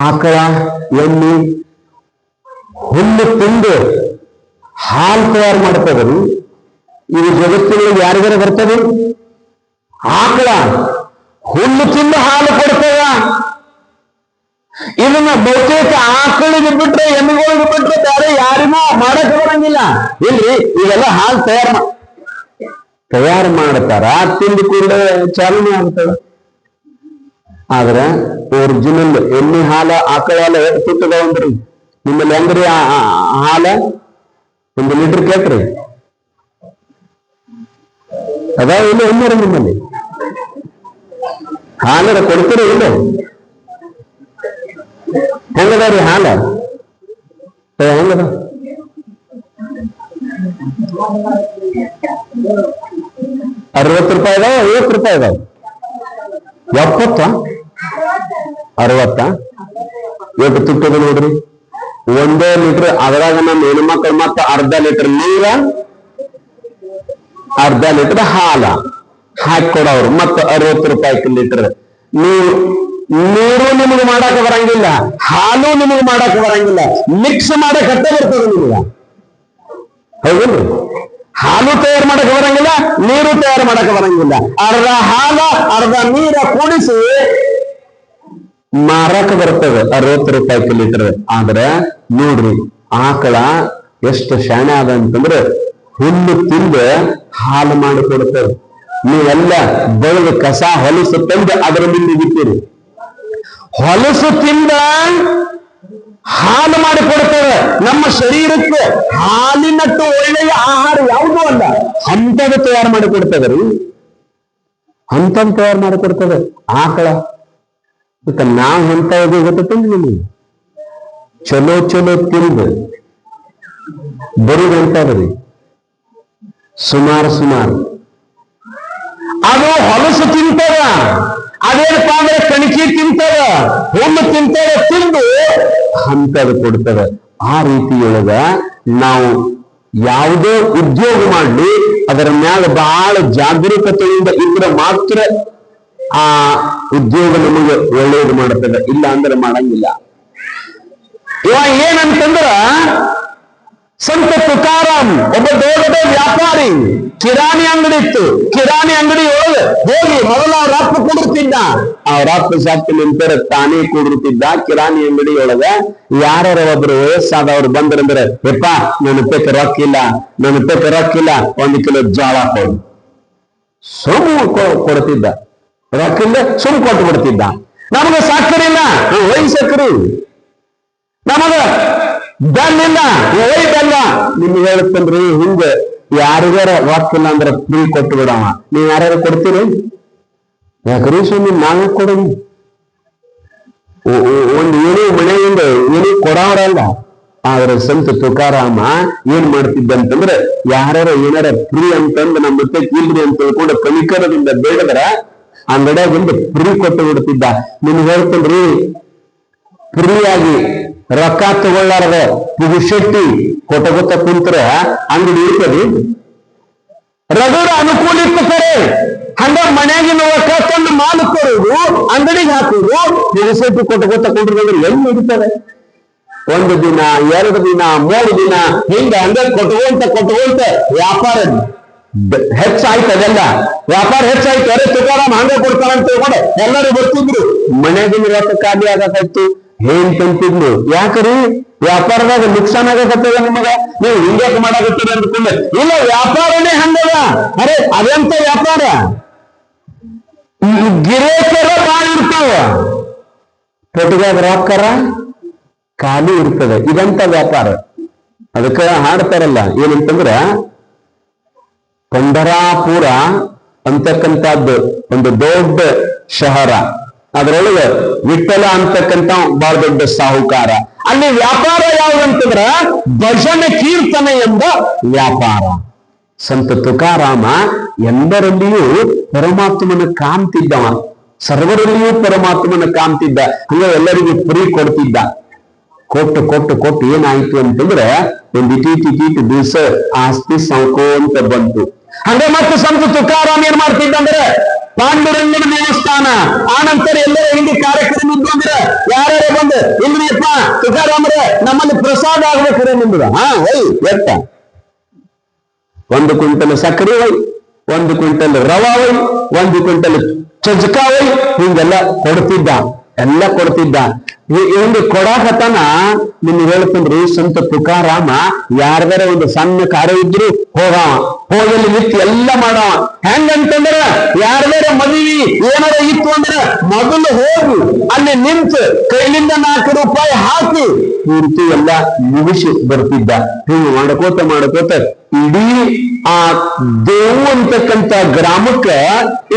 ಆಕಳ ಎಣ್ಣೆ ಹುಲ್ಲು ತಿಂದು ಹಾಲು ತಯಾರು ಮಾಡ್ತದ್ರಿ. ಇದು ಜಗತ್ತಿನಲ್ಲಿ ಯಾರಿಗಾರ ಬರ್ತದೆ? ಆಕಳ, ಹುಲ್ಲು ತಿಂದು ಹಾಲು ಕೊಡ್ತದ. ಇದನ್ನ ಬಹುತೇಕ ಆಕಳಿಗೆ ಬಿಟ್ರೆ, ಎಮ್ಮೆಗಳಿಗೆ ಬಿಟ್ರೆ ಬೇರೆ ಯಾರಿಗೂ ಮಾಡಕ್ ಬರಂಗಿಲ್ಲ. ಇಲ್ರಿ, ಇವೆಲ್ಲ ಹಾಲು ತಯಾರು ತಯಾರು ಮಾಡ್ತಾರ, ತಿಂದು ಕೂಡ ಚಾಲನೆ ಆಗ್ತದ. ಆದ್ರ ಒರಿಜಿನಲ್ ಎಣ್ಣೆ ಹಾಲ ಆಕಳ ಹಾಲ ಎಷ್ಟು ತುಟ್ಟದವಂದ್ರಿ ನಿಮ್ಮಲ್ಲಿ ಹೆಂಗ್ರಿ ಆ ಆ- ಆ ಹಾಲ? ಒಂದು ಲೀಟರ್ ಕೇಳ್ರಿ. ಅದಾವ ಇಲ್ಲ ಒಂದರ ನಿಮ್ಮಲ್ಲಿ? ಹಾಲರ ಕೊಡ್ತೀರ ಇಲ್ಲ? ಹೆಂಗದಾರಿ ಹಾಲ? ಏ, ಹೆಂಗದ? ಅರವತ್ತು ರೂಪಾಯಿ ಇದಾವ ಐವತ್ತು ರೂಪಾಯಿ ಇದಾವ ಎಪ್ಪತ್ತ? ಅರವತ್ತ? ಎಷ್ಟು ತುಟ್ಟದ ನೋಡ್ರಿ? ಒಂದೇ ಲೀಟರ್ ಅದ್ರಾಗ ನಮ್ಮ ಹೆಣ್ಮಕ್ಳು ಮತ್ತ ಅರ್ಧ ಲೀಟರ್ ನೀರ, ಅರ್ಧ ಲೀಟರ್ ಹಾಲ ಹಾಕಿ ಕೊಡೋರು. ಮತ್ತ ಅರವತ್ತು ರೂಪಾಯಿ ಲೀಟರ್ ನೀರು. ನೀರು ನಿಮಗೆ ಮಾಡಕ್ ಬರಂಗಿಲ್ಲ, ಹಾಲು ನಿಮಗೆ ಮಾಡಕ್ ಬರಂಗಿಲ್ಲ, ಮಿಕ್ಸ್ ಮಾಡಕ್ ಹತ್ತೆ ಬರ್ತದೆ ನಿಮಗೆ? ಹೌದಲ್ರಿ ಹಾಲು ತಯಾರು ಮಾಡಕ್ ಬರಂಗಿಲ್ಲ, ನೀರು ತಯಾರು ಮಾಡಕ್ ಬರಂಗಿಲ್ಲ. ಅರ್ಧ ಹಾಲ, ಅರ್ಧ ನೀರ ಕೂಡಿಸಿ ಮಾರಕ ಬರ್ತದೆ, ಅರವತ್ತು ರೂಪಾಯಿ ಕಿಲೀಟರ್ ಆದ್ರೆ ನೋಡ್ರಿ, ಆಕಳ ಎಷ್ಟು ಶಾಣೆ ಅದ ಅಂತಂದ್ರೆ ಹುಲ್ಲು ತಿಂದು ಹಾಲು ಮಾಡಿ ಕೊಡ್ತದೆ ನೀವೆಲ್ಲ ಬೆಳೆದು ಕಸ, ಹೊಲಸು ತಂದು ಅದರ ಮುಂದೆ ಹೊಲಸು ತಿಂದ ಹಾಲು ಮಾಡಿ ಕೊಡ್ತೇವೆ ನಮ್ಮ ಶರೀರಕ್ಕೆ ಹಾಲಿನಟ್ಟು ಒಳ್ಳೆಯ ಆಹಾರ ಯಾವುದೂ ಅಲ್ಲ, ಹಂತದ ತಯಾರು ಮಾಡಿ ಕೊಡ್ತದೆ ರೀ. ಅಂಥದ್ದು ತಯಾರು ಮಾಡಿ ಕೊಡ್ತದೆ ಆಕಳ. ಮತ್ತೆ ನಾವು ಎಂತ ಗೊತ್ತಂದ್ರೆ ನಿಮಗೆ? ಚಲೋ ಚಲೋ ತಿಂದು ಬರೀ? ಅಂತದ್ರಿ ಸುಮಾರು ಸುಮಾರು. ಅದು ಹೊಲಸು ತಿಂತದ, ಅದೇನಪ್ಪ ಅಂದ್ರೆ ಕಣಕಿ ತಿಂತದ ಹೆಣ್ಣು ತಿಂತದ, ತಿಂದು ಹಂತದ ಕೊಡ್ತದ. ಆ ರೀತಿಯೊಳಗ ನಾವು ಯಾವುದೇ ಉದ್ಯೋಗ ಮಾಡ್ಲಿ, ಅದರ ಮ್ಯಾಲ ಬಹಳ ಜಾಗರೂಕತೆಯಿಂದ ಇದ್ರೆ ಮಾತ್ರ ಆ ಉದ್ಯೋಗ ನಮಗೆ ಒಳ್ಳೇದು ಮಾಡ್ತದ ಇಲ್ಲ ಅಂದ್ರೆ ಮಾಡಂಗಿಲ್ಲ. ಇವ ಏನಂತಂದ್ರ, ಸಂತ ತುಕಾರಾಮ್ ಒಬ್ಬ ದೊಡ್ಡ ವ್ಯಾಪಾರಿ, ಕಿರಾಣಿ ಅಂಗಡಿ ಇತ್ತು. ಕಿರಾಣಿ ಅಂಗಡಿ ಒಳಗೆ ಹೋಗಿ ಮೊದಲ ಅವ್ರ ಅಪ್ಪ ಕುಡಿರ್ತಿದ್ದ ಆ ಅಪ್ಪ ಸಾಕಿ ನಿಂತರ ತಾನೇ ಕುಡಿರ್ತಿದ್ದ ಕಿರಾಣಿ ಅಂಗಡಿ ಒಳಗ. ಯಾರ್ಯಾರ ಒಬ್ರು ವಯಸ್ಸಾದವ್ರು ಬಂದ್ರಂದ್ರೆ ಯಪ್ಪ, ನನ್ನ ಪೆಕ್ಕ ರೊಕ್ಕ ಇಲ್ಲ, ನನ್ನ ಪೆಕ್ಕ ರೊಕ್ಕ ಇಲ್ಲ, ಒಂದು ಕಿಲೋ ಜೋಳ ಕೊಡು. ಸೋಮು ಕೊಡ್ತಿದ್ದ. ರೊಕ್ಕಿಲ್ಲ ಸುಮ್ ಕೊಟ್ಟು ಬಿಡ್ತಿದ್ದ. ನಮಗ ಸಕ್ಕರೆ ಇಲ್ಲ ಒಯ್ ಸಕ್ಕರೆ ನಮಗ ಬೆಲ್ಲಿಲ್ಲ ಒಯ್ ಬೆಲ್ಲ ನಿಮ್ಗೆ ಹೇಳ್ತೇನ್ರಿ ಹಿಂದೆ ಯಾರಿಗಾರ ರೊಕ್ಕ ಇಲ್ಲ ಅಂದ್ರೆ ಫ್ರೀ ಕೊಟ್ಟು ಬಿಡವ ನೀವ್ ಯಾರ್ಯಾರು ಕೊಡ್ತೀರಿ? ಯಾಕ್ರಿ ಸ್ವಾಮಿ, ನಾವೇ ಕೊಡೋದು? ಒಂದು ಏನೇ ಮನೆಯಿಂದ ಏನೇ ಕೊಡೋರಲ್ಲ. ಆದ್ರೆ ಸಂತ ತುಕಾರಾಮ ಏನ್ ಮಾಡ್ತಿದ್ದ ಅಂತಂದ್ರೆ, ಯಾರ್ಯಾರ ಏನಾರ ಫ್ರೀ ಅಂತಂದು ನಮ್ಮ ಮತ್ತೆ ಇಲ್ರಿ ಅಂತ ತಿಳ್ಕೊಂಡು ಕಲಿಕರದಿಂದ ಬೇಡದ್ರ ಅಂಗಡಿಯಾಗಿಂದ ಫ್ರೀ ಕೊಟ್ಟು ಬಿಡ್ತಿದ್ದ. ನಿಮ್ಗೆ ಫ್ರೀ ಫ್ರೀಯಾಗಿ ರೊಕ್ಕ ತಗೊಳ್ಳಾರದ ಪುಗುಶೆಟ್ಟಿ ಕೊಟ್ಟಗೊತ್ತ ಕುಂತ್ರ ಅಂಗಡಿ ಇರ್ತದೆ. ರಗಡ ಅನುಕೂಲ ಇತ್ತು ಹಂಗ ಮನೆಯಾಗಿನ ರೊಕ್ಕ ತಂದು ಮಾಲು ಕೊಡುವುದು ಅಂಗಡಿಗೆ ಹಾಕುವುದು ಪುಗುಶೆಟ್ಟಿ ಕೊಟ್ಟಗೊತ್ತ ಕುಂಡ್ರೆ ಎಲ್ಲಿ ನಡೀತಾರೆ ಒಂದು ದಿನ, ಎರಡು ದಿನ, ಮೂರು ದಿನ, ಹಿಂಗ ಹಂಗ ಕೊಟ್ಕೊಂತ ಕೊಟ್ಕೊಂತ ವ್ಯಾಪಾರ ಹೆಚ್ಚಾಯ್ತು ಅದೆಲ್ಲ. ವ್ಯಾಪಾರ ಹೆಚ್ಚಾಯ್ತು, ಅರೆ ತುಕಾರಾಮ್ ಹಂಗ ಕೊಡ್ತಾರ ಅಂತ ತಿಳ್ಕೊಂಡು. ಎಲ್ಲರೂ ಬರ್ತಿದ್ರು. ಮನೆಗಿನ ರೊಕ್ಕ ಖಾಲಿ ಆಗಕತ್ತು, ಏನ್ ತಂತಿದ್ನು ಯಾಕ್ರಿ? ವ್ಯಾಪಾರದಾಗ ನುಕ್ಸಾನ್ ಆಗಕತ್ತದ ನಿಮಗ? ನೀವು ಹಿಂಗ್ಯಾಕ್ ಮಾಡಾಕತ್ತೀರಿ ಅಂದ್ಕೊಂಡು. ಇಲ್ಲ, ವ್ಯಾಪಾರನೇ ಹಂಗದ ಅರೆ, ಅದೆಂತ ವ್ಯಾಪಾರ? ಗಿರೇಕರ ಬಾಳ ಇರ್ತಾವ. ಪೆಟ್ಟಿಗೆಯಾಗ ರೊಕ್ಕರ ಖಾಲಿ ಇರ್ತದೆ. ಇದಂತ ವ್ಯಾಪಾರ. ಅದಕ್ಕೆ ಹಾಡ್ತಾರಲ್ಲ, ಏನಂತಂದ್ರ ಪಂಡರಾಪುರ ಅಂತಕ್ಕಂಥದ್ದು, ಒಂದು ದೊಡ್ಡ ಶಹರ. ಅದರೊಳಗೆ ವಿಠಲ ಅಂತಕ್ಕಂಥ ಬಹಳ ದೊಡ್ಡ ಸಾಹುಕಾರ. ಅಲ್ಲಿ ವ್ಯಾಪಾರ ಯಾವ್ದಂತಂದ್ರ ಭಜನೆ ಕೀರ್ತನೆ ಎಂಬ ವ್ಯಾಪಾರ. ಸಂತ ತುಕಾರಾಮ ಎಲ್ಲರಲ್ಲಿಯೂ ಪರಮಾತ್ಮನ ಕಾಣ್ತಿದ್ದವ. ಸರ್ವರಲ್ಲಿಯೂ ಪರಮಾತ್ಮನ ಕಾಣ್ತಿದ್ದ. ಹಂಗ ಎಲ್ಲರಿಗೂ ಫ್ರೀ ಕೊಡ್ತಿದ್ದ. ಕೊಟ್ಟು ಕೊಟ್ಟು ಕೊಟ್ಟು ಏನಾಯ್ತು ಅಂತಂದ್ರೆ ಒಂದ್ ಇಟೀಟ್ ದಿವಸ ಆಸ್ತಿ ಸಂಕೋಂತ ಬಂತು. ಹಂಗೆ ಮತ್ತೆ ಸಂತ ತುಕಾರಾಮ್ ಏನ್ ಮಾಡ್ತಿದ್ದಂದ್ರೆ ಪಾಂಡುರಂಗನ ದೇವಸ್ಥಾನ. ಆನಂತರ ಎಲ್ಲರ ಹಿಂದೆ ಕಾರ್ಯಕ್ರಮ ಇದ್ದು ಅಂದ್ರೆ ಯಾರ್ಯಾರು ಬಂದು ಇಲ್ರಿಯಪ್ಪ ತುಕಾರಾಮರೇ, ನಮ್ಮಲ್ಲಿ ಪ್ರಸಾದ ಆಗ್ಬೇಕ್ರೆ ನಿಮ್ದು. ಹಾ ಎತ್ತ ಒಂದು ಕ್ವಿಂಟಲ್ ಸಕ್ಕರೆ ಒಯ್ ಒಂದು ಕ್ವಿಂಟಲ್ ರವಾ ಒಯ್ ಒಂದು ಕ್ವಿಂಟಲ್ ಚಜ್ಕ ಒಯ್ ಹಿಂಗೆಲ್ಲ ಕೊಡ್ತಿದ್ದ, ಎಲ್ಲ ಕೊಡ್ತಿದ್ದ. ಈ- ಇವ್ನಿಗೆ ಕೊಡಾಕತನ ನಿಮ್ಗೆ ಹೇಳ್ತೀನಿ ಸಂತ ತುಕಾರಾಮ, ಯಾರ್ದಾರ ಒಂದು ಸಣ್ಣ ಕಾರ್ಯ ಇದ್ರು ಹೋಗವ. ಹೋಗಲ್ಲಿ ನಿಂತು ಎಲ್ಲ ಮಾಡವ. ಹೆಂಗಂತಂದ್ರ ಯಾರ್ದಾರ ಮದುವೆ ಏನಾರ ಇತ್ತು ಅಂದ್ರೆ ಮೊದಲು ಹೋಗಿ, ಅಲ್ಲಿ ನಿಂತು ಕೈಲಿಂದ ನಾಲ್ಕು ರೂಪಾಯಿ ಹಾಕಿ. ಪೂರ್ತಿ ಎಲ್ಲ ಮುಗಿಸಿ ಬರ್ತಿದ್ದ. ಹಿಂಗ್ ಮಾಡ್ಕೋತ ಮಾಡ್ಕೋತ ಇಡೀ ಆ ದೇವು ಅಂತಕ್ಕಂತ ಗ್ರಾಮಕ್ಕ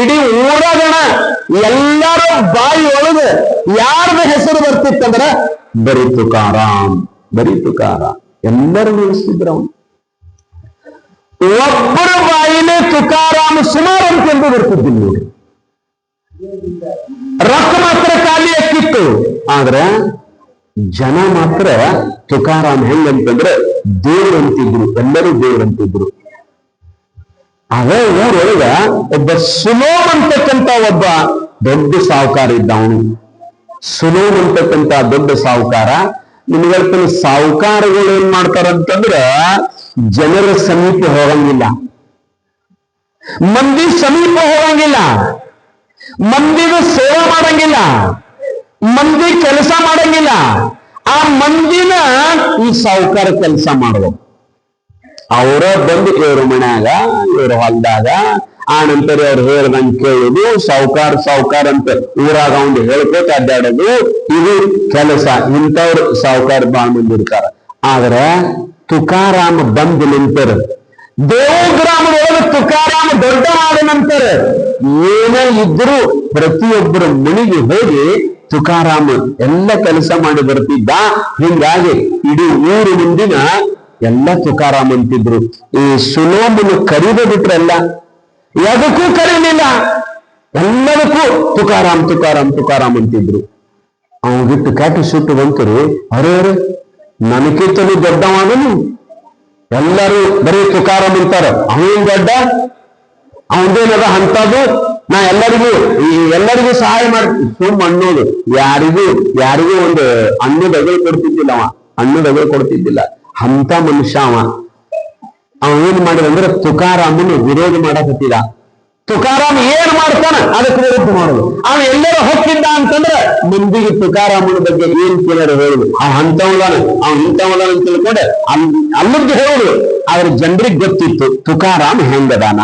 ಇಡೀ ಊರಾಗಣ ಎಲ್ಲರ ಬಾಯಿ ಒಳಗ ಯಾರ್ದ ಹೆಸರು ಬರ್ತಿತ್ತಂದ್ರ ಬರೀತು ಕಾರಾಮ್ ಬರೀತು ಕಾರಾಮ್ ಎಲ್ಲರೂ ನೆನೆಸ್ತಿದ್ರು ಅವನು. ಒಬ್ಬರ ಬಾಯಿಲೆ ತುಕಾರಾಮ ಸುಮಾರು ಅಂತ ನೋಡಿ ರೊಕ್ಕ ಮಾತ್ರ ಖಾಲಿ ಆಗ್ತಿತ್ತು. ಆದ್ರೆ ಜನ ಮಾತ್ರ ತುಕಾರಾಮ್ ಹೆಂಗಂತಂದ್ರೆ ದೇವರಂತಿದ್ರು, ಎಲ್ಲರೂ ದೇವರಂತಿದ್ರು. ಅದೇ ಊರೊಳಗ ಒಬ್ಬ ಸುಲೋಮ್ ಅಂತಕ್ಕಂತ ಒಬ್ಬ ದೊಡ್ಡ ಸಾಹುಕಾರ ಇದ್ದ ಅವನು ಸುಲೋಮ್ ಅಂತಕ್ಕಂತ ದೊಡ್ಡ ಸಾಹುಕಾರ. ನಿಮ್ಗೆ ಸಾಹುಕಾರಗಳು ಏನ್ ಮಾಡ್ತಾರಂತಂದ್ರ ಜನರ ಸಮೀಪ ಹೋಗಂಗಿಲ್ಲ. ಮಂದಿ ಸಮೀಪ ಹೋಗಂಗಿಲ್ಲ. ಮಂದಿದ ಸೇವೆ ಮಾಡಂಗಿಲ್ಲ. ಮಂದಿ ಕೆಲಸ ಮಾಡಂಗಿಲ್ಲ. ಆ ಮಂದಿನ ಈ ಸಾಹುಕಾರ ಕೆಲಸ ಮಾಡುವ ಅವರ ಬಂದು ಇವ್ರ ಮನ್ಯಾಗ, ಇವ್ರ ಹೊಲ್ದಾಗ, ಆ ನಂತರ ಅವ್ರು ಹೇಳ್ದಂಗೆ ಕೇಳುದು, ಸಾವುಕಾರ ಸಾವುಕಾರ ಅಂತ ಊರಾಗ ಒಂದು ಹೇಳ್ಕೋತ ಅಡ್ಡಾಡೋದು, ಇದು ಕೆಲಸ. ಇಂಥವ್ರು ಸಾವುಕಾರ ಮಂದಿ ಇರ್ತಾರ. ಆದ್ರೆ ತುಕಾರಾಮ ಬಂದ ನಂತರ. ದೇವಗ್ರಾಮದೊಳಗೆ ತುಕಾರಾಮ ದೊಡ್ಡ ಆದ ನಂತರ ಏನೇ ಇದ್ರು ಪ್ರತಿಯೊಬ್ಬರು ಮನೆಗೆ ಹೋಗಿ ತುಕಾರಾಮ ಎಲ್ಲ ಕೆಲಸ ಮಾಡಿ ಬರ್ತಿದ್ದ. ಹಿಂಗಾಗಿ ಇಡೀ ಊರು ಮುಂದಿನ ಎಲ್ಲ ತುಕಾರಾಮ್ ಅಂತಿದ್ರು. ಈ ಸುಲೋಮನು ಕರೀದ ಬಿಟ್ರಲ್ಲ ಯಾವುದಕ್ಕೂ ಕರೀಲಿಲ್ಲ. ಎಲ್ಲದಕ್ಕೂ ತುಕಾರಾಮ್ ತುಕಾರಾಮ್ ತುಕಾರಾಮ್ ಅಂತಿದ್ರು. ಅವನಿಗಿಟ್ಟು ಕಾಟಿ ಸುಟ್ಟು ಬಂತರು ಅರೆ ನನಗಿಂತಲೂ ದೊಡ್ಡವನು. ಎಲ್ಲರೂ ಬರೀ ತುಕಾರ ಅಂತಾರ ಅವನೇನ್ ದೊಡ್ಡ ಅವನದೇನದ ಅಂತದು ನಾ ಎಲ್ಲರಿಗೂ, ಈ ಎಲ್ಲರಿಗೂ ಸಹಾಯ ಮಾಡ್ತೀನಿ ಸುಮ್ ಅನ್ನೋದು. ಯಾರಿಗೂ ಯಾರಿಗೂ ಒಂದು ಹಣ್ಣು ಅಗಲ್ ಕೊಡ್ತಿದ್ದಿಲ್ಲ ಅವ. ಹಣ್ಣು ಅಗಲ್ ಕೊಡ್ತಿದ್ದಿಲ್ಲ. ಅಂತ ಮನುಷ್ಯ ಅವ. ಅವ ಏನ್ ತುಕಾರ ತುಕಾರಾಮನ ವಿರೋಧ ಮಾಡಕತ್ತಿದ. ತುಕಾರಾಮ್ ಏನ್ ಮಾಡ್ತಾನ? ಅದಕ್ಕೆ ವಿರುದ್ಧ ಮಾಡುದು. ಅವನು ಎಲ್ಲರೂ ಹೊಕ್ಕಿದ್ದ ಅಂತಂದ್ರೆ ಮಂದಿಗೆ ತುಕಾರಾಮನ ಬಗ್ಗೆ ಏನ್ ಕೇಳೋರು ಹೇಳುದು. ಅವ್ ಅಂತವದಾನ ಅವ ಇಂಥವದಾನ ಅಂತ ತಿಳ್ಕೊಂಡೆ. ಅಲ್, ಅಲ್ಲದ್ದು ಹೇಳುದು. ಆದ್ರ ಜನರಿಗೆ ಗೊತ್ತಿತ್ತು, ತುಕಾರಾಮ್ ಹೆಂಗದಾನ?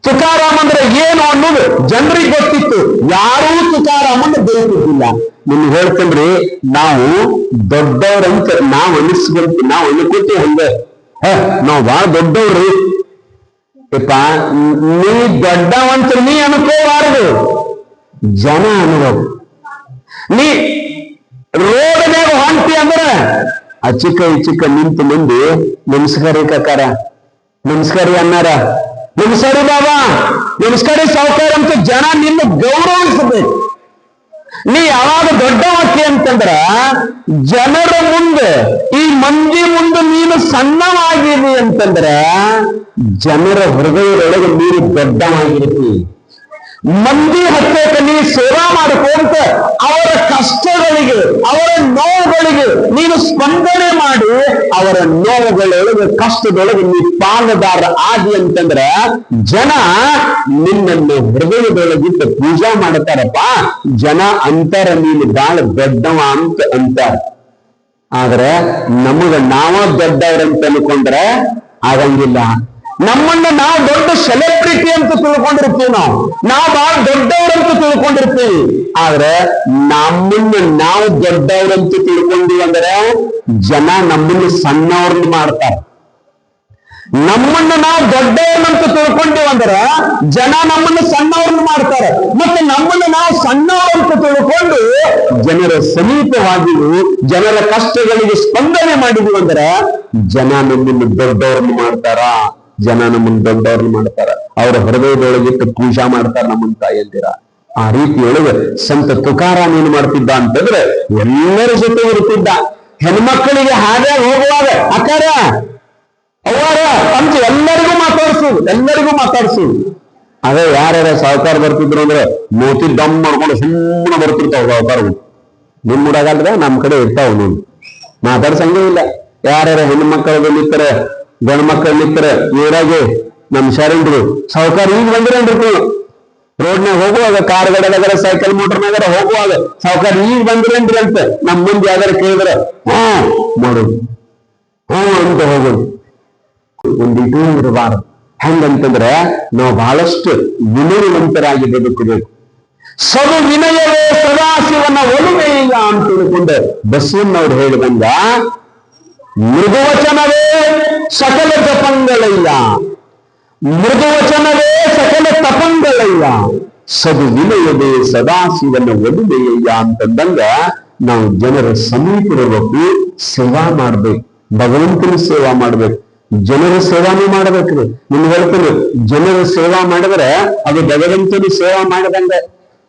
ತುಕಾರಾಮ್ ಅಂದ್ರೆ ಏನು ಅನ್ನೋದು ಜನರಿಗೆ ಗೊತ್ತಿತ್ತು. ಯಾರೂ ತುಕಾರಾಮನ್ ಬೇಕಿದ್ದಿಲ್ಲ ನಿಮ್ಗೆ ಹೇಳ್ತೇನ್ರಿ, ನಾವು ದೊಡ್ಡವ್ರಂತ, ನಾವ್ ಅನಿಸ್ಕೊಂತ ನಾವ್ ಅನ್ಕೋತೀವಿ ಹಂಗ. ಹ, ನಾವ್ ಬಹಳ ದೊಡ್ಡವ್ರಿ. ಯಪ್ಪ, ನೀ ದೊಡ್ಡವಂತ ನೀ ಅನ್ಕೋಬಾರದು. ಜನ ಅನ್ನೋದು ನೀ ರೋಡ್ ಮೇಲೆ ಹೊಂಟಿ ಅಂದ್ರ ಈ ಚಿಕ್ಕ ನಿಂತು ಮಂದಿ ನಮಸ್ಕಾರ ಕಕ್ಕಾರ ನಮಸ್ಕಾರ ಅನ್ನಾರ. ನಮಸ್ಕಾರಿ ಬಾಬಾ. ನಮಸ್ಕಾರಿ ಸಾವುಕಾರ ಅಂತ ಜನ ನಿನ್ನ ಗೌರವಿಸಬೇಕು. ನೀ ಯಾವಾಗ ದೊಡ್ಡ ವಾಕ್ಯ ಅಂತಂದ್ರ ಜನರ ಮುಂದೆ ಈ ಮಂದಿ ಮುಂದೆ ನೀನು ಸಣ್ಣವಾಗಿದಿ ಅಂತಂದ್ರ ಜನರ ಹೃದಯದೊಳಗೆ ನೀನು ದೊಡ್ಡವಾಗಿರ್ತಿ ಮಂದಿ ಹತ್ತಕ್ಕೆ ನೀ ಸೇವಾ ಮಾಡ್ಕೊಂತ ಅವರ ಕಷ್ಟಗಳಿಗೆ, ಅವರ ನೋವುಗಳಿಗೆ ನೀನು ಸ್ಪಂದನೆ ಮಾಡಿ ಅವರ ನೋವುಗಳೊಳಗೆ ಕಷ್ಟದೊಳಗೆ ನೀ ಪಾಲುದಾರ ಆಗಿ ಅಂತಂದ್ರ ಜನ ನಿನ್ನನ್ನು ಹೃದಯದೊಳಗಿಟ್ಟು ಪೂಜಾ ಮಾಡ್ತಾರಪ್ಪ ಜನ ಅಂತಾರ ನೀನು ಬಾಳ ದೊಡ್ಡವ ಅಂತ ಅಂತಾರ. ಆದ್ರೆ ನಮಗ ನಾವ ದೊಡ್ಡವ್ರಂತ ಅನ್ಕೊಂಡ್ರೆ ಆಗಂಗಿಲ್ಲ. ನಮ್ಮನ್ನ ನಾವು ದೊಡ್ಡ ಸೆಲೆಬ್ರಿಟಿ ಅಂತ ತಿಳ್ಕೊಂಡಿರ್ತೀವಿ ನಾವು. ನಾವು ಬಹಳ ದೊಡ್ಡವ್ರಂತ ತಿಳ್ಕೊಂಡಿರ್ತೀವಿ. ಆದ್ರೆ ನಮ್ಮನ್ನ ನಾವು ದೊಡ್ಡವ್ರಂತ ತಿಳ್ಕೊಂಡಿವಿ ಅಂದ್ರೆ ಜನ ನಮ್ಮನ್ನ ಸಣ್ಣವ್ರನ್ನ ಮಾಡ್ತಾರೆ. ನಮ್ಮನ್ನ ನಾವು ದೊಡ್ಡವ್ರನ್ನಂತ ತಿಳ್ಕೊಂಡಿವಿ ಅಂದ್ರೆ ಜನ ನಮ್ಮನ್ನ ಸಣ್ಣವ್ರನ್ನ ಮಾಡ್ತಾರೆ. ಮತ್ತೆ ನಮ್ಮನ್ನ ನಾವು ಸಣ್ಣವ್ರಂತ ತಿಳ್ಕೊಂಡು ಜನರ ಸಮೀಪವಾಗಿವು ಜನರ ಕಷ್ಟಗಳಿಗೆ ಸ್ಪಂದನೆ ಮಾಡಿದ್ವಿ ಅಂದ್ರ ಜನ ನಮ್ಮನ್ನು ದೊಡ್ಡವ್ರನ್ನ ಮಾಡ್ತಾರ. ಜನ ನಮ್ಮನ್ನ ದೊಡ್ಡವ್ರನ್ನ ಮಾಡ್ತಾರ. ಅವ್ರ ಹೃದಯದೊಳಗಿಟ್ಟು ಪೂಜಾ ಮಾಡ್ತಾರ ನಮ್ಮನ್ ತಾಯಿಯಂದಿರ ಆ ರೀತಿಯೊಳಗೆ ಸಂತ ತುಕಾರಾಮ್ ಏನ್ ಮಾಡ್ತಿದ್ದ ಅಂತಂದ್ರೆ ಎಲ್ಲರ ಜೊತೆ ಇರ್ತಿದ್ದ. ಹೆಣ್ಮಕ್ಕಳಿಗೆ ಹಾಗೆ ಹೋಗುವಾಗ ಅಕಾರ ಅವರ ಅಂತ ಎಲ್ಲರಿಗೂ ಮಾತಾಡ್ಸುದು ಎಲ್ಲರಿಗೂ ಮಾತಾಡ್ಸುದು. ಅದೇ ಯಾರ್ಯಾರ ಸಹಕಾರ ಬರ್ತಿದ್ರು ಅಂದ್ರೆ ಮೂತಿ ದಮ್ ಮಾಡ್ಕೊಂಡು ಸುಮ್ಮನೆ ಬರ್ತಿರ್ತಾವ ಸಾವುಕಾರಗಳು. ನಿಮ್ ಊರಾಗಲ್ರ ನಮ್ ಕಡೆ ಇರ್ತಾವ ನೋಡಿ. ಮಾತಾಡ್ಸಂಗೇ ಇಲ್ಲ. ಯಾರ್ಯಾರ ಹೆಣ್ಣು ಮಕ್ಕಳು ನಿಂತಾರೆ ಗಂಡು ಮಕ್ಕಳ ನಿಂತಾರೆ ಇವರಾಗೆ ನಮ್ ಶಾರಿಂಡ್ರು ಸಾವುಕಾರ ಈಗ ಬಂದಿರೇನ್ರಿ ರೋಡ್ನಾಗ ಹೋಗುವಾಗ, ಕಾರ್ ಗಾಡಿಯಾಗಾರ ಸೈಕಲ್ ಮೋಟರ್ನಾಗಾರ ಹೋಗುವಾಗ, ಸಾವುಕಾರ ಈಗ ಬಂದಿರೇನ್ರಿ ಅಂತ ನಮ್ ಮುಂದೆ ಯಾವ್ದಾರ ಕೇಳಿದ್ರ, ಹಾ ಮಾಡೋದು ಹ್ಮ್ ಅಂತ ಹೋಗೋದು. ಒಂದಿಟೂ ಇರಬಾರದು ಹೆಂಗಂತಂದ್ರೆ, ನಾವು ಬಹಳಷ್ಟು ವಿನಯವಂತರಾಗಿ ಬದುಕಬೇಕು. ಸದು ವಿನಯವೇ ಸದಾಶಿವನ ಒಲುಮೆ ಇಲ್ಲ ಅಂತ ತಿಳ್ಕೊಂಡು ಬಸವಣ್ಣವ್ರು ಹೇಳಿದಂಗ ಮೃದುವಚನವೇ ಸಕಲ ಜಪಂಗಳಯ್ಯ ಮೃದುವಚನವೇ ಸಕಲ ತಪಂಗಳಯ್ಯ ಸದು ವಿನಯವೇ ಸದಾಶಿವನ ಒಲುಮೆಯಯ್ಯ ಅಂತಂದಂಗ ನಾವು ಜನರ ಸಮೀಪ ಇರಬೇಕು ಸೇವಾ ಮಾಡ್ಬೇಕು. ಭಗವಂತನ ಸೇವಾ ಮಾಡ್ಬೇಕು. ಜನರ ಸೇವಾನು ಮಾಡ್ಬೇಕ್ರಿ ನಿಮ್ಗೆ ಹೇಳ್ತೀನಿ, ಜನರ ಸೇವಾ ಮಾಡಿದ್ರೆ ಅದು ಭಗವಂತನ ಸೇವಾ ಮಾಡಿದಂಗ.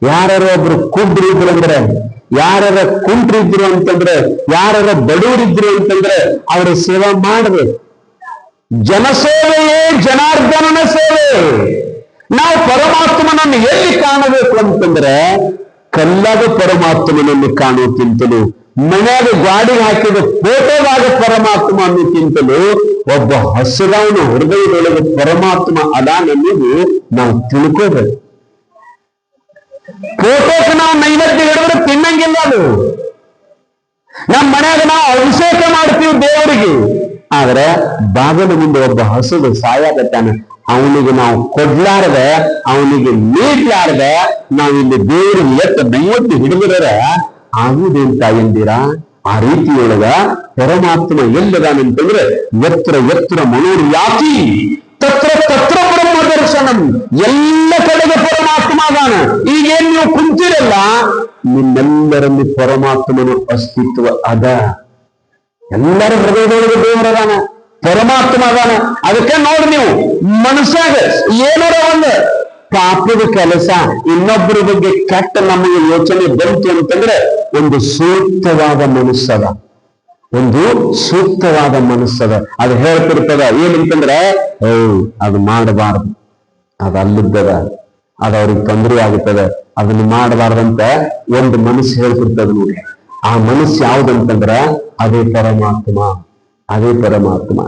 ಯಾರು ಒಬ್ರು ಕುಬ್ರು ಇದ್ರು ಅಂದ್ರೆ ಯಾರ ಕುಂಟ್ರಿದ್ರು ಅಂತಂದ್ರೆ ಯಾರ ಬಡವರಿದ್ರು ಅಂತಂದ್ರೆ ಅವರ ಸೇವಾ ಮಾಡ್ರಿ. ಜನಸೇವೆಯೇ ಜನಾರ್ದನನ ಸೇವೆ. ನಾವು ಪರಮಾತ್ಮನನ್ನು ಎಲ್ಲಿ ಕಾಣಬೇಕು ಅಂತಂದ್ರೆ, ಕಲ್ಲಾದ ಪರಮಾತ್ಮನನ್ನು ಕಾಣುತ್ತಿಂತಲೂ, ಮನೆಯಾಗ ಗಾಡಿಗೆ ಹಾಕಿದ ಫೋಟೋದಾಗ ಪರಮಾತ್ಮ ಅನ್ನೋಕ್ಕಿಂತಲೂ ಒಬ್ಬ ಹಸಿದವನ ಹೃದಯದೊಳಗೆ ಪರಮಾತ್ಮ ಅದಾನನ್ನೋದು ನಾವು ತಿಳ್ಕೋಬೇಕು. ಫೋಟೋಕ್ಕೆ ನಾವು ನೈವೇದ್ಯ ಹಿಡಿದ್ರೆ ತಿನ್ನಂಗಿಲ್ಲ ಅದು. ನಮ್ಮ ಮನೆಯಾಗ ನಾವು ಅಭಿಷೇಕ ಮಾಡ್ತೀವಿ ದೇವರಿಗೆ. ಆದ್ರೆ ಬಾಗಿಲು ಮುಂದೆ ಒಬ್ಬ ಹಸುದು ಸಾಯಾಗತ್ತಾನೆ. ಅವನಿಗೆ ನಾವು ಕೊಡ್ಲಾರದೆ, ಅವನಿಗೆ ನೀಡ್ಲಾರ್ದೆ, ನಾವು ಇಲ್ಲಿ ದೇವರಿಗೆ ಎತ್ತ ನೈವೇದ್ಯ ಹಿಡಿದ್ರೆ ಆಗುದೇನ್ ಎಂದಿರಾ? ಆ ರೀತಿಯೊಳಗ ಪರಮಾತ್ಮ ಎಲ್ಲದಾನಂತಂದ್ರೆ ಎತ್ರ ಎತ್ರ ಮನೋರ್ಯಾತಿ, ತತ್ರ ತತ್ರ ಬ್ರಹ್ಮ ದರ್ಶನಂ ಎಲ್ಲ ಕಡೆಗೆ ಪರಮಾತ್ಮ ಅದಾನ. ಈಗೇನ್ ನೀವು ಕುಂತಿರಲ್ಲ, ನಿಮ್ಮೆಲ್ಲರಲ್ಲಿ ಪರಮಾತ್ಮನ ಅಸ್ತಿತ್ವ ಅದ. ಎಲ್ಲರ ಹೃದಯದೊಳಗೆ ದೇವರದಾನ ಪರಮಾತ್ಮ ಅದಾನ. ಅದಕ್ಕೆ ನೋಡಿ ನೀವು ಮನುಷ್ಯಾಗ ಏನಾರ ಒಂದು ಪಾಪದ ಕೆಲಸ, ಇನ್ನೊಬ್ಬರ ಬಗ್ಗೆ ಕೆಟ್ಟ ನಮಗೆ ಯೋಚನೆ ಬಂತು ಅಂತಂದ್ರೆ ಒಂದು ಸೂಕ್ತವಾದ ಮನಸ್ಸದ. ಒಂದು ಸೂಕ್ತವಾದ ಮನಸ್ಸದ. ಅದು ಹೇಳ್ತಿರ್ತದ, ಏನಂತಂದ್ರೆ ಓ ಅದು ಮಾಡಬಾರದು. ಅದು ಅಲ್ಲಿದ್ದದ, ಅದು ಅವ್ರಿಗೆ ತೊಂದರೆ ಆಗುತ್ತದೆ ಅದನ್ನ ಮಾಡಬಾರ್ದಂತ ಒಂದು ಮನಸ್ಸು ಹೇಳ್ತಿರ್ತದ ನೋಡಿ. ಆ ಮನಸ್ಸು ಯಾವ್ದಂತಂದ್ರ, ಅದೇ ಪರಮಾತ್ಮ ಅದೇ ಪರಮಾತ್ಮ.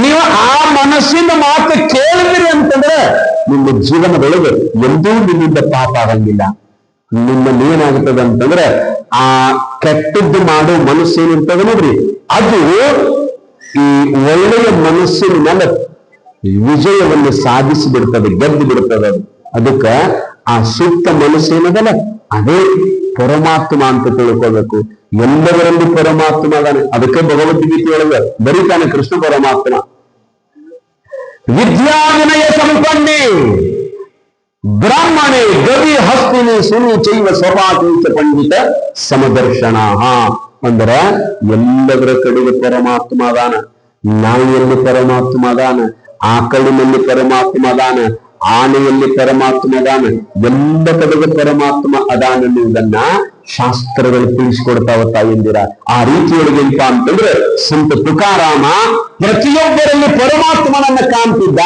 ನೀವು ಆ ಮನಸ್ಸಿನ ಮಾತು ಕೇಳಿದ್ರಿ ಅಂತಂದ್ರೆ, ನಿಮ್ಮ ಜೀವನದೊಳಗೆ ಎಂದೂ ನಿಮ್ಮಿಂದ ಪಾಪ ಆಗಂಗಿಲ್ಲ. ನಿಮ್ಮಲ್ಲಿ ಏನಾಗುತ್ತದೆ ಅಂತಂದ್ರೆ ಆ ಕೆಟ್ಟದ್ದು ಮಾಡೋ ಮನಸ್ಸು ಏನಿರ್ತದೆ ನೋಡ್ರಿ, ಅದು ಈ ಒಳ್ಳೆಯ ಮನಸ್ಸಿನ ಮೇಲೆ ವಿಜಯವನ್ನು ಸಾಧಿಸಿ ಬಿಡ್ತದೆ ಗೆದ್ದು ಬಿಡ್ತದೆ ಅದು. ಅದಕ್ಕ ಆ ಸೂಕ್ತ ಮನಸ್ಸು ಏನದಲ್ಲ, ಅದೇ ಪರಮಾತ್ಮ ಅಂತ ತಿಳ್ಕೋಬೇಕು. ಎಲ್ಲವರಲ್ಲಿ ಪರಮಾತ್ಮ ಅದಾನೆ. ಅದಕ್ಕೆ ಭಗವದ್ಗೀತೆ ಒಳಗೆ ಬರೀತಾನೆ ಕೃಷ್ಣ ಪರಮಾತ್ಮ. ವಿದ್ಯಾ ಸಂಪನ್ನೆ ಬ್ರಾಹ್ಮಣೆ ಗವಿ ಹಸ್ತಿನಿ ಸುನು ಚೈವ ಸರ್ವಾತೀತ ಪಂಡಿತ ಸಮದರ್ಶನ ಅಂದ್ರ ಎಲ್ಲದರ ಕಡೆಗೆ ಪರಮಾತ್ಮ ಅದಾನ ನಾಯಿಯಲ್ಲಿ ಪರಮಾತ್ಮ ಅದಾನ ಆಕಳಿನಲ್ಲಿ ಪರಮಾತ್ಮ ಅದಾನ ಆನೆಯಲ್ಲಿ ಪರಮಾತ್ಮ ಅದಾನ ಎಲ್ಲ ಕಡೆಗೆ ಪರಮಾತ್ಮ ಅದಾನನ್ನುವುದನ್ನ ಶಾಸ್ತ್ರಗಳು ತಿಳಿಸಿಕೊಡ್ತಾವ ತಾಯಂದಿರ ಆ ರೀತಿಯೊಳಗೆ ಅಂತ ಅಂತಂದ್ರೆ, ಸಂತ ತುಕಾರಾಮ ಪ್ರತಿಯೊಬ್ಬರಲ್ಲಿ ಪರಮಾತ್ಮನನ್ನ ಕಾಣ್ತಿದ್ದ,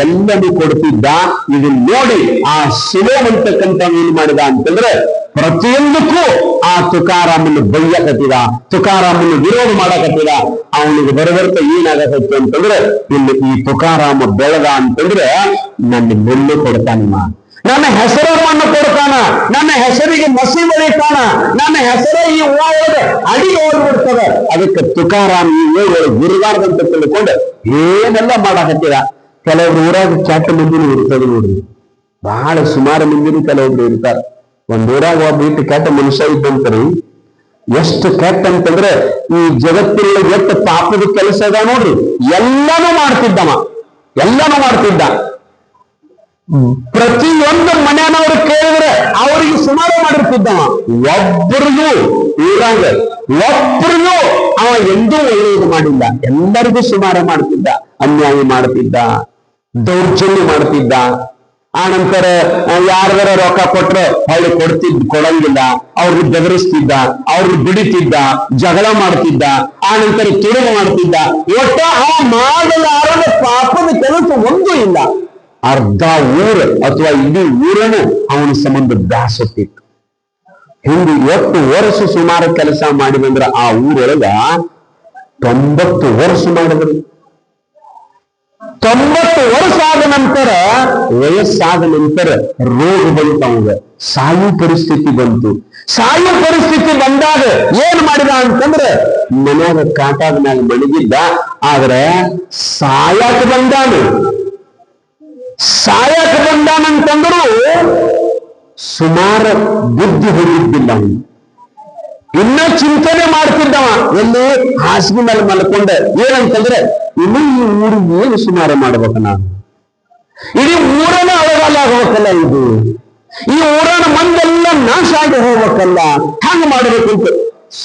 ಎಲ್ಲನೂ ಕೊಡ್ತಿದ್ದ ಇದನ್ನ ನೋಡಿ ಆ ಶಿವವಂತಕ್ಕಂತ ಏನ್ ಮಾಡಿದ ಅಂತಂದ್ರೆ, ಪ್ರತಿಯೊಂದಕ್ಕೂ ಆ ತುಕಾರಾಮನ್ನು ಬೈಯಕತ್ತಿದ, ತುಕಾರಾಮನ್ನು ವಿರೋಧ ಮಾಡಕತ್ತಿದ, ಅವನಿಗೆ ಬರಬರ್ತ ಏನಾಗತ್ತೆ ಅಂತಂದ್ರೆ ಇಲ್ಲಿ ಈ ತುಕಾರಾಮ ಬೆಳೆದ ಅಂತಂದ್ರೆ, ನನ್ನ ಮೆಲ್ಲು ಕೊಡ್ತಾನಮ್ಮ ನನ್ನ ಹೆಸರು ಮಣ್ಣು ಕೊಡ್ತಾನ ನನ್ನ ಹೆಸರಿಗೆ ಮಸಿ ಬಳಿತಾನ ನನ್ನ ಹೆಸರೇ ಈ ಊರೊಳಗೆ ಅಡಿ ಹೋಗ್ಬಿಡ್ತದ. ಅದಕ್ಕೆ ತುಕಾರಾಮ್ ಈ ಊರೊಳಗೆ ಗುರುಗಾರದಂತ ತಿಳ್ಕೊಂಡು ಏನೆಲ್ಲ ಮಾಡಾಕತ್ತೀರ? ಕೆಲವರು ಊರಾಗ ಕೆಟ್ಟ ಮಂದಿನೂ ಇರ್ತದೆ ನೋಡ್ರಿ. ಬಹಳ ಸುಮಾರು ಮಂದಿನೂ ಕೆಲವೊಬ್ರು ಇರ್ತಾರೆ. ಒಂದ್ ಊರಾಗ ಒಬ್ಬ ಇಟ್ಟು ಕೆಟ್ಟ ಮನುಷ್ಯ ಇದ್ದಂತರಿ. ಎಷ್ಟು ಕೆಟ್ಟ ಅಂತಂದ್ರೆ ಈ ಜಗತ್ತಿನಲ್ಲಿ ಎಷ್ಟು ಪಾಪದ ಕೆಲಸ ಅದ ನೋಡ್ರಿ. ಎಲ್ಲಾನು ಮಾಡ್ತಿದ್ದವ. ಎಲ್ಲಾನು ಮಾಡ್ತಿದ್ದ. ಪ್ರತಿಯೊಂದು ಮನೆಯವರು ಕೇಳಿದ್ರೆ ಅವರಿಗೆ ಸುಮಾರು ಮಾಡಿರ್ತಿದ್ದವ. ಒಬ್ಬರಿಗೂ ಊರಾಗ ಒಬ್ಬರಿಗೂ ಅವ ಎಂದೂ ಒಳ್ಳೆಯದು ಮಾಡಿಲ್ಲ. ಎಲ್ಲರಿಗೂ ಸುಮಾರು ಮಾಡ್ತಿದ್ದ, ಅನ್ಯಾಯ ಮಾಡ್ತಿದ್ದ, ದೌರ್ಜನ್ಯ ಮಾಡ್ತಿದ್ದ. ಆ ನಂತರ ಯಾರ್ದಾರ ರೊಕ್ಕ ಕೊಟ್ರೆ ಅವಳಿಗೆ ಕೊಡ್ತಿದ್, ಕೊಡಂಗಿಲ್ಲ. ಅವ್ರಿಗೆ ಬೆದರಿಸ್ತಿದ್ದ ಅವ್ರಿಗೆ ಬಿಡಿತಿದ್ದ, ಜಗಳ ಮಾಡ್ತಿದ್ದ. ಆ ನಂತರ ತುಡುಗು ಮಾಡ್ತಿದ್ದ. ಒಟ್ಟ ಆ ಮಾಡಲಾರದ ಪಾಪದ ಕೆಲಸ ಒಂದೂ ಇಲ್ಲ. ಅರ್ಧ ಊರ ಅಥವಾ ಇಡೀ ಊರನ್ನು ಅವನ ಸಂಬಂಧ ದಾಸತ್ತಿತ್ತು ಹಿಂದೆ ಎಷ್ಟು ವರ್ಷ ಸುಮಾರು ಕೆಲಸ ಮಾಡಿದಂದ್ರ ಆ ಊರೊಳಗ ತೊಂಬತ್ತು ವರ್ಷ ಮಾಡಿದ್ರು. ತೊಂಬತ್ತು ವರ್ಷ ಆದ ನಂತರ, ವಯಸ್ಸಾದ ನಂತರ ರೋಗ ಬಂತು ಅವಂಗ. ಸಾಯು ಪರಿಸ್ಥಿತಿ ಬಂತು. ಸಾಯು ಪರಿಸ್ಥಿತಿ ಬಂದಾಗ ಏನ್ ಮಾಡಿದ ಅಂತಂದ್ರೆ ಮನ್ಯಾಗ ಕಾಟಾದ ಮ್ಯಾಗ ಮಣಗಿದ್ದ ಆದ್ರೆ ಸಾಯಕ್ ಬಂದಾನು ಸಾಯಕ್ ಸುಮಾರು ಬುದ್ಧಿ ಹೋಗಿದ್ದಿಲ್ಲ ಇನ್ನ ಚಿಂತನೆ ಮಾಡ್ತಿದ್ದವ. ಎಲ್ಲಿ? ಹಾಸಿಗೆ ಮೇಲೆ ಮಲ್ಕೊಂಡ. ಏನಂತಂದ್ರೆ ಇನ್ನು ಈ ಊರಿಗೆ ಏನು ಸುಮಾರು ಮಾಡ್ಬೇಕು ನಾನು? ಇಡೀ ಊರನ್ನ ಅಳಗಾಲ ಹೋಗ್ಬೇಕಲ್ಲ ಇದು? ಈ ಊರನ ಮಂದೆಲ್ಲ ನಾಶ ಆಗಿ ಹೋಗ್ಬೇಕಲ್ಲ? ಹಂಗ ಮಾಡ್ಬೇಕು ಅಂತ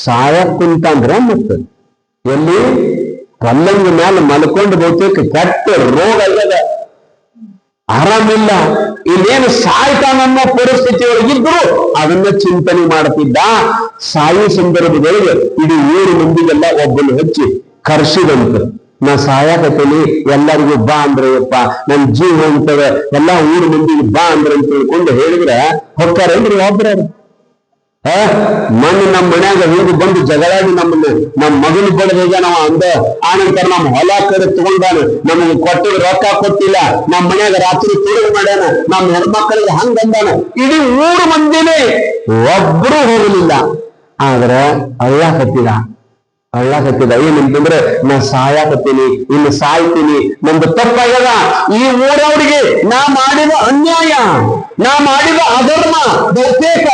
ಸಾಯಕ್ ಕುಂತಂದ್ರ ಮತ್ತೆ. ಎಲ್ಲಿ? ಪಲ್ಲಂಗ ಮೇಲೆ ಮಲ್ಕೊಂಡು ಬಹುತೇಕ ಕೆಟ್ಟ ರೋಗ ಆಗ್ಯದ. ಆರಾಮಿಲ್ಲ. ಇನ್ನೇನು ಸಾಯ್ತಾನನ್ನೋ ಪರಿಸ್ಥಿತಿಯೊಳಗಿದ್ರು ಅದನ್ನ ಚಿಂತನೆ ಮಾಡ್ತಿದ್ದ. ಸಾಯಿ ಸಂದರ್ಭದೊಳಗೆ ಇಡೀ ಊರು ಮಂದಿಗೆಲ್ಲ ಒಬ್ಬನು ಹಚ್ಚಿ ಕರ್ಸಿದಂತ. ನಾ ಸಾಯಕತ್ತೇನಿ ಎಲ್ಲರಿಗೂ ಬಾ ಅಂದ್ರೆ ಯಪ್ಪ, ನನ್ ಜೀವ ಹೋಗ್ತದೆ ಎಲ್ಲಾ ಊರು ಮಂದಿಗೆ ಬಾ ಅಂದ್ರೆ ತಿಳ್ಕೊಂಡು ಹೇಳಿದ್ರೆ ಹೊಕ್ಕಾರೇನ್ರಿ ಒಬ್ರ ಮಣ್ಣು ನಮ್ಮ ಮನ್ಯಾಗ ಹಿಂದೆ ಬಂದು ಜಗಳಾಡಿ ನಮ್ಮಲ್ಲಿ ನಮ್ಮ ಮಗನ ಬಡದ ನಾವು ಅಂದ ಆನಂತರ ನಮ್ಮ ಹೊಲ ಕಡೆ ತಗೊಂಡಾನ ನಮಗೆ ಕೊಟ್ಟಿಗೆ ರೊಕ್ಕ ಕೊಟ್ಟಿಲ್ಲ. ನಮ್ಮ ಮನ್ಯಾಗ ರಾತ್ರಿ ತಿರುಗಿ ಮಾಡ್ಯಾನ. ನಮ್ಮ ಹೆಣ್ಮಕ್ಕಳಿಗೆ ಹಂಗ ಅಂದಾನ. ಇಡೀ ಮೂರು ಮಂದಿನೇ ಒಬ್ರು ಹೋಗಲಿಲ್ಲ. ಆದ್ರೆ ಅಳ್ಳಾಕತ್ತಿದ ಅಳ್ಳಾಕತ್ತಿದ ಏನಂತಂದ್ರೆ ನಾ ಸಾಯಾಕತ್ತೀನಿ ಇನ್ನು ಸಾಯ್ತೀನಿ ನಮ್ದು ತಪ್ಪಾಗದ ಈ ಊರವ್ರಿಗೆ ನಾ ಮಾಡಿದ ಅನ್ಯಾಯ, ನಾ ಮಾಡಿದ ಅಧರ್ಮ, ಬಹುತೇಕ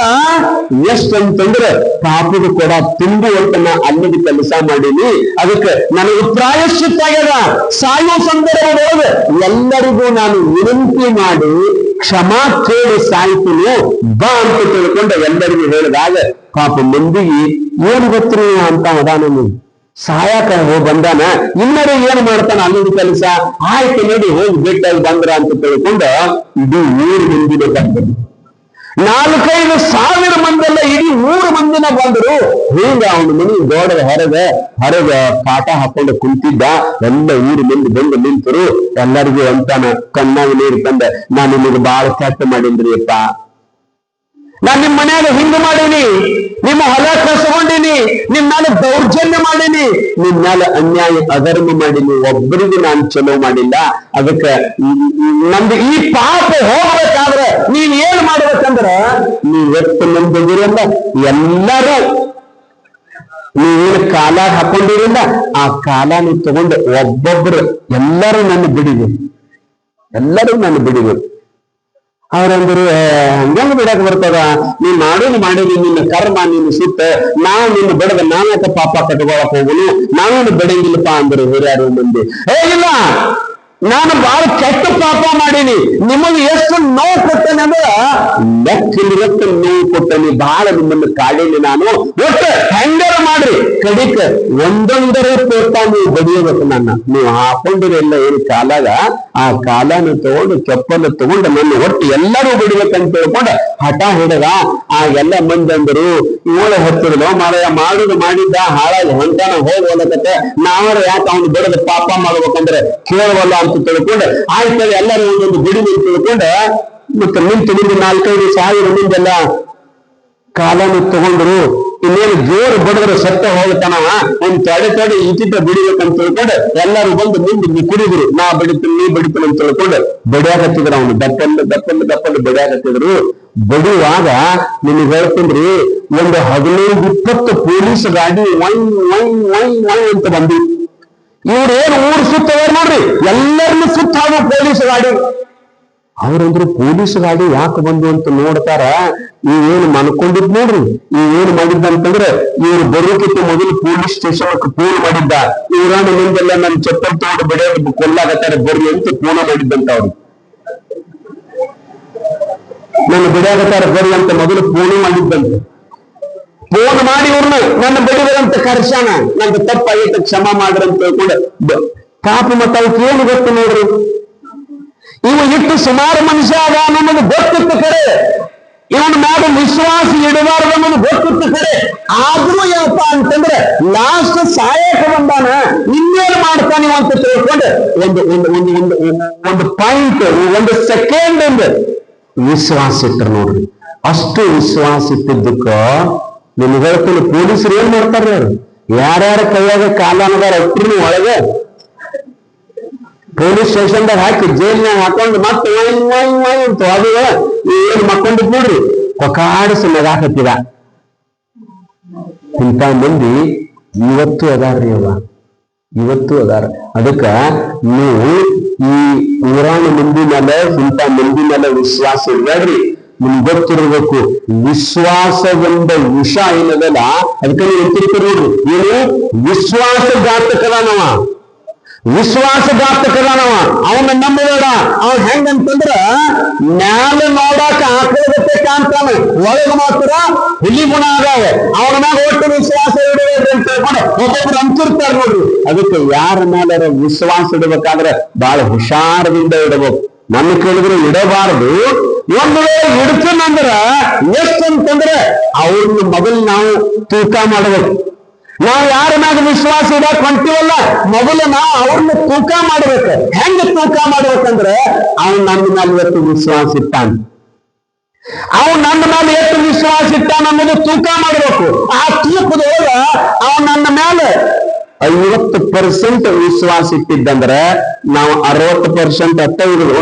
ಎಷ್ಟಂತಂದ್ರೆ ಪಾಪದ ಕೂಡ ತುಂಬುವಂತ ನಾ ಅಲ್ಲದ ಕೆಲಸ ಮಾಡೀನಿ ಅದಕ್ಕೆ ನನಗೆ ಪ್ರಾಯಶ್ಚಿತ್ತ ಆಗ್ಯದ ಸಾಯೋ ಸಂದರ್ಭದೊಳಗೆ ಎಲ್ಲರಿಗೂ ನಾನು ವಿನಂತಿ ಮಾಡಿ ಕ್ಷಮಾ ಕೇಳಿ ಸಾಯ್ತೀನಿ ಬಾ ಅಂತ ತಿಳ್ಕೊಂಡು ಎಲ್ಲರಿಗೂ ಹೇಳಿದಾಗ ಪಾಪ ಮಂದಿಗೆ ಏನ್ ಗೊತ್ತ್ರಿ ಅಂತ ಅದಾನ ನೀವು ಸಾಯಕ ಹೋಗಿ ಬಂದಾನ ಇನ್ನರೂ ಏನ್ ಮಾಡ್ತಾನ ಅಲ್ಲಿನ ಕೆಲಸ ಆಯ್ತು ನೋಡಿ ಹೋಗಿ ಭೇಟಿಯಾಗಿ ಬಂದ್ರ ಅಂತ ತಿಳ್ಕೊಂಡು ಇಡೀ ಊರು ಮಂದಿನ ಬಂದರು ನಾಲ್ಕೈದು ಸಾವಿರ ಮಂದಿಲ್ಲ ಇಡೀ ಮೂರು ಮಂದಿನ ಬಂದರು. ಹಿಂಗ ಅವನ ಮನಿ ಗೋಡೆ ಹೊರಗೆ ಹೊರಗೆ ಪಾಠ ಹಾಕೊಂಡು ಕುಂತಿದ್ದ. ಎಲ್ಲ ಊರು ಮಂದಿ ಬಂದು ನಿಂತರು. ಎಲ್ಲರಿಗೂ ಅಂತಾನ ಕಣ್ಣಾಗ ನೀರು ತಂದ. ನಾನು ನಿಮಗೆ ಬಾಳ ಕೆಟ್ಟ ಮಾಡಿದ್ರಿ ಅಪ್ಪ. ನಾನ್ ನಿಮ್ಮ ಮನ್ಯಾಗ ಹಿಂಗ ಮಾಡೀನಿ, ನಿಮ್ಮ ಹೊಲ ಕಸಗೊಂಡಿನಿ ನಿಮ್ ಮೇಲೆ ದೌರ್ಜನ್ಯ ಮಾಡೀನಿ, ನಿಮ್ ಮೇಲೆ ಅನ್ಯಾಯ ಅಧರ್ಮ ಮಾಡೀನಿ ಒಬ್ಬರಿಗೂ ನಾನು ಚಲೋ ಮಾಡಿಲ್ಲ. ಅದಕ್ಕೆ ನಮ್ದು ಈ ಪಾಪ ಹೋಗ್ಬೇಕಾದ್ರೆ ನೀವ್ ಏನ್ ಮಾಡ್ಬೇಕಂದ್ರ ನೀವ್ ಎಷ್ಟು ಮಂದಿ ಇದಿರಲ್ಲ ಎಲ್ಲರೂ. ನೀವೇನು ಕಾಲ ಹಾಕೊಂಡಿರಲ್ಲ ಆ ಕಾಲ ನೀವು ತಗೊಂಡು ಒಬ್ಬೊಬ್ರು ಎಲ್ಲರೂ ನನ್ನ ಬಿಡಿಬೇಕು ಎಲ್ಲರೂ ನನ್ನ ಬಿಡಿಬೇಕು ಅವ್ರಂದ್ರು ಹಂಗ ಬಿಡಕ್ ಬರ್ತದ? ನೀನ್ ಮಾಡೋದು ಮಾಡಿದಿ, ನಿನ್ನ ಕರ್ಮ, ನಿನ್ನ ಸುತ್ತ. ನಾವು ನಿನ್ನ ಬಿಡದ ನಾನಕ ಪಾಪ ಕಟ್ಕೊಳಕ್ ಹೋಗುನು. ನಾವೇನು ಬಿಡಂಗಿಲ್ಲಪ್ಪ ಅಂದ್ರು ಹಿರಿಯರು ಮಂದಿ. ಏ ಇಲ್ಲ ನಾನು ಬಹಳ ಕೆಟ್ಟ ಪಾಪ ಮಾಡೀನಿ. ನಿಮಗೆ ಎಷ್ಟು ನೋವು ಕೊಟ್ಟೇನೆ ಅಂದ್ರ ಲೆಕ್ಕಿಲ್ಲದಷ್ಟು ನೋವು ಕೊಟ್ಟೇನಿ ಬಹಳ ನಿಮ್ಮನ್ನು ಕಾಡೀನಿ ನಾನು. ಒಟ್ಟು ಹೆಂಗಾರ ಮಾಡ್ರಿ. ಕಡಿಕ ಒಂದೊಂದರ ತೋಟ ನೀವು ಬಡಿಯಬೇಕು ನನ್ನ. ನೀವು ಹಾಕೊಂಡಿರಲ್ಲ ಏನು ಕಾಲಾಗ, ಆ ಕಾಲನ ತಗೊಂಡು ಚಪ್ಪನ ತಗೊಂಡು ನನ್ನ ಒಟ್ಟು ಎಲ್ಲರೂ ಬಿಡ್ಬೇಕಂತ ತಿಳ್ಕೊಂಡು ಹಠ ಹಿಡದ, ಆ ಎಲ್ಲ ಮಂದಿ ಅಂದರು ಇವಳ ಹತ್ತಿರಲು ಮಾರಾಯ, ಮಾಡುದು ಮಾಡಿದ್ದ, ಹಾಳಾಗಿ ಹೊಂಟಾನ, ಹೋಗಿ ಹೋಲಕತ್ತೆ ನಾವರ ಯಾಕೆ ಅವನು ಬಿಡದ ಪಾಪ ಮಾಡ್ಬೇಕಂದ್ರೆ ಕೇಳವಲ್ಲ ಅಂತ ತಿಳ್ಕೊಂಡು ಆಯ್ತು ಎಲ್ಲರೂ ಒಂದೊಂದು ಬಿಡಿ ಅಂತ ತಿಳ್ಕೊಂಡು ಮತ್ತೆ ನಿಂತು ನಿಂತು ನಾಲ್ಕೈದು ಸಾವಿರ ಮಂದೆಲ್ಲ ಕಾಲನ ತಗೊಂಡ್ರು, ಇನ್ನೇನು ಜೋರು ಬಡದ್ರೆ ಸತ್ತ ಹೋಗ್ತಾನವ ಒಂದ್ ತಡೆ ತಡೆ ಇತಿಟ ಬಿಡಿಬೇಕಂತ ತಿಳ್ಕೊಂಡು ಎಲ್ಲರೂ ಬಂದು ಮುಂದೆ ಕುಡಿದ್ರು. ನಾ ಬಡಿತೀನಿ, ನೀ ಬಡಿತೀನಿ ಅಂತ ತಿಳ್ಕೊಂಡು ಬಡಿಯಾಗತ್ತಿದ್ರು ಅವನು. ದಪ್ಪಂದು ದಪ್ಪಂದು ದಪ್ಪಂದು ಬಡಿಯಾಗತ್ತಿದ್ರು ಬಡಿಯುವಾಗ ನಿಮಗೆ ಹೇಳ್ತೀನಿ ಒಂದು ಹದಿನೈದು, ಇಪ್ಪತ್ತು ಪೊಲೀಸ್ ಗಾಡಿ ಒಯ್ ವೈ ಒಯ್ ವೈ ಅಂತ ಬಂದಿ ಇವ್ರು ಏನು ಊರು ಸುತ್ತವ್ರು ನೋಡ್ರಿ? ಎಲ್ಲರನ್ನು ಸುತ್ತ ಹಾಗೋ ಪೊಲೀಸ್ ಗಾಡಿ. ಅವ್ರಂದ್ರು ಪೊಲೀಸ್ ಗಾಡಿ ಯಾಕೆ ಬಂದು ಅಂತ ನೋಡ್ತಾರ? ನೀವೇನು ಮನ್ಕೊಂಡಿದ್ ನೋಡ್ರಿ? ನೀವೇನು ಮಾಡಿದ್ದ ಅಂತಂದ್ರೆ ಇವ್ರು ಬರೋಕಿಂತ ಮೊದಲು ಪೊಲೀಸ್ ಸ್ಟೇಷನ್ ಫೋನ್ ಮಾಡಿದ್ದ. ಇವ್ರಾಣ ಮುಂದೆಲ್ಲ ನನ್ ಚಪ್ಪಲ್ ತಗೊಂಡು ಬೆಳೆಯೋದು ಕೊಲ್ಲಾಗತ್ತಾರೆ ಬರ್ರಿ ಅಂತ ಫೋನ್ ಮಾಡಿದ್ದಂತ ಅವ್ರು. ನನ್ನ ಬಿಡಾಗತ್ತಾರ ಬರ್ರಿ ಅಂತ ಮೊದಲು ಫೋನ್ ಮಾಡಿದ್ದಂತೆ. ಫೋನ್ ಮಾಡಿ ಇವ್ರನ್ನ ನನ್ನ ಬಿಡುಗರಂತ ಕರ್ಶಾನ ನಂದು ತಪ್ಪಾಗಿತ್ತು ಕ್ಷಮ ಮಾಡ್ರಿ ಅಂತ ಹೇಳ್ಕೊಂಡು ಬ- ಪಾಪ ಮತ್ತ ಅವಕ್ಕೆ ಏನು ಗೊತ್ತು ನೋಡ್ರಿ ಇವ ಇಟ್ಟು ಸುಮಾರು ಮನುಷ್ಯ ಅದ ಅನ್ನೋದು ಗೊತ್ತಿತ್ತು ಕರೆ ಇವನ ಮ್ಯಾಗ ವಿಶ್ವಾಸ ಇಡಬಾರ್ದು ಅನ್ನೋದು ಗೊತ್ತಿತ್ತು ಕರೆ ಆದ್ರೂ ಏನಪ್ಪಾ ಅಂತಂದ್ರೆ ಲಾಸ್ಟ್ ಸಾಯಕ ಬಂದಾನ ಇನ್ನೇನು ಮಾಡ್ತಾನೆ ಅಂತ ತಿಳ್ಕೊಂಡು ಒಂದು ಒಂದು ಒಂದು ಒಂದು ಒಂದು ಪಾಯಿಂಟ್ ಒಂದು ಸೆಕೆಂಡ್ ಒಂದು ವಿಶ್ವಾಸ ಇಟ್ರು ನೋಡ್ರಿ ಅಷ್ಟು ವಿಶ್ವಾಸ ಇಟ್ಟಿದ್ದಕ್ಕ ನಿಮ್ಗೆ ಹೇಳ್ತೀನಿ, ಪೊಲೀಸರು ಏನ್ ಮಾಡ್ತಾರ್ರಿ ಅವ್ರು ಯಾರ್ಯಾರ ಕೈಯಾಗ ಕಾಲಾನದಾರ ಅಟ್ರು ಒಳಗೆ ಪೊಲೀಸ್ ಸ್ಟೇಷನ್ದಾಗ ಹಾಕಿ ಜೈಲ್ನಾಗ ಹಾಕೊಂಡು ಮತ್ತೆ ಅಂತ ಅದು ಏನ್ ಮಕ್ಕೊಂಡಿದ್ ನೋಡ್ರಿ ಕೊಕಾಡಿಸಿ ನಗಾಕತ್ತಿದ ಇಂಥ ಮಂದಿ ಇವತ್ತು ಅದಾರ್ರಿ ಅವ ಇವತ್ತು ಅದಾರ. ಅದಕ್ಕ ನೀವು ಈ ನೂರಾಣ ಮಂದಿ ಮೇಲೆ, ಇಂಥ ಮಂದಿ ಮೇಲೆ ವಿಶ್ವಾಸ ಇರ್ಬೇಡ್ರಿ ನಿಮ್ಗೆ ಗೊತ್ತಿರ್ಬೇಕು, ವಿಶ್ವಾಸವೆಂಬ ವಿಷ ಏನದಲ್ಲ ಅದಕ್ಕೆ ನೀವು ಎತ್ತಿರ್ತೀರಿ ನೋಡ್ರಿ ಏನು? ವಿಶ್ವಾಸಘಾತಕದಾನವ ವಿಶ್ವಾಸಘಾತಕದಾನವ ಅವನ ನಂಬಬೇಡ. ಅವ ಹೆಂಗಂತಂದ್ರ ಮ್ಯಾಲ ನೋಡಾಕ ಆಕಳಗತ್ತೆ ಕಾಣ್ತಾನೆ. ಒಳಗ ಮಾತ್ರ ಹುಲಿ ಗುಣ ಅದಾವ. ಅವನ ಮ್ಯಾಗ ಒಟ್ಟು ವಿಶ್ವಾಸ ಇಡಬೇಕು ಅಂತ ಹೇಳ್ಕೊಂಡು ಒಬ್ಬೊಬ್ರು ಅಂತಿರ್ತಾರೆ ನೋಡ್ರಿ. ಅದಕ್ಕೆ ಯಾರ ಮೇಲೆ ವಿಶ್ವಾಸ ಇಡಬೇಕಾದ್ರೆ ಬಹಳ ಹುಷಾರದಿಂದ ಇಡಬೇಕು. ನನ್ನ ಕೇಳಿದ್ರೆ ಇಡಬಾರದು. ಒಂದು ವೇಳೆ ಇಡ್ತೀನಂದ್ರ ಎಷ್ಟಂತಂದ್ರೆ ಅವ್ರನ್ನ ಮೊದಲು ನಾವು ತೂಕ ಮಾಡಬೇಕು. ನಾವು ಯಾರ ಮ್ಯಾಗ ವಿಶ್ವಾಸ ಇಡಕ್ ಹೊಂಟಿವಲ್ಲ ಮೊದಲು ನಾವು ಅವ್ರನ್ನ ತೂಕ ಮಾಡ್ಬೇಕು. ಹೆಂಗ ತೂಕ ಮಾಡ್ಬೇಕಂದ್ರೆ ಅವ್ನು ನನ್ನ ಮೇಲೆ ಇವತ್ತು ವಿಶ್ವಾಸ ಇಟ್ಟಾನ. ಅವನು ನನ್ನ ಮೇಲೆ ಎಷ್ಟು ವಿಶ್ವಾಸ ಇಟ್ಟಾನ ಅನ್ನೋದು ತೂಕ ಮಾಡ್ಬೇಕು. ಆ ತೂಕದೊಳಗ ಅವನು ನನ್ನ ಮೇಲೆ ಐವತ್ತು ಪರ್ಸೆಂಟ್ ವಿಶ್ವಾಸ ಇಟ್ಟಿದ್ದಂದ್ರೆ ನಾವು ಅರವತ್ತು ಪರ್ಸೆಂಟ್ ಒಂದು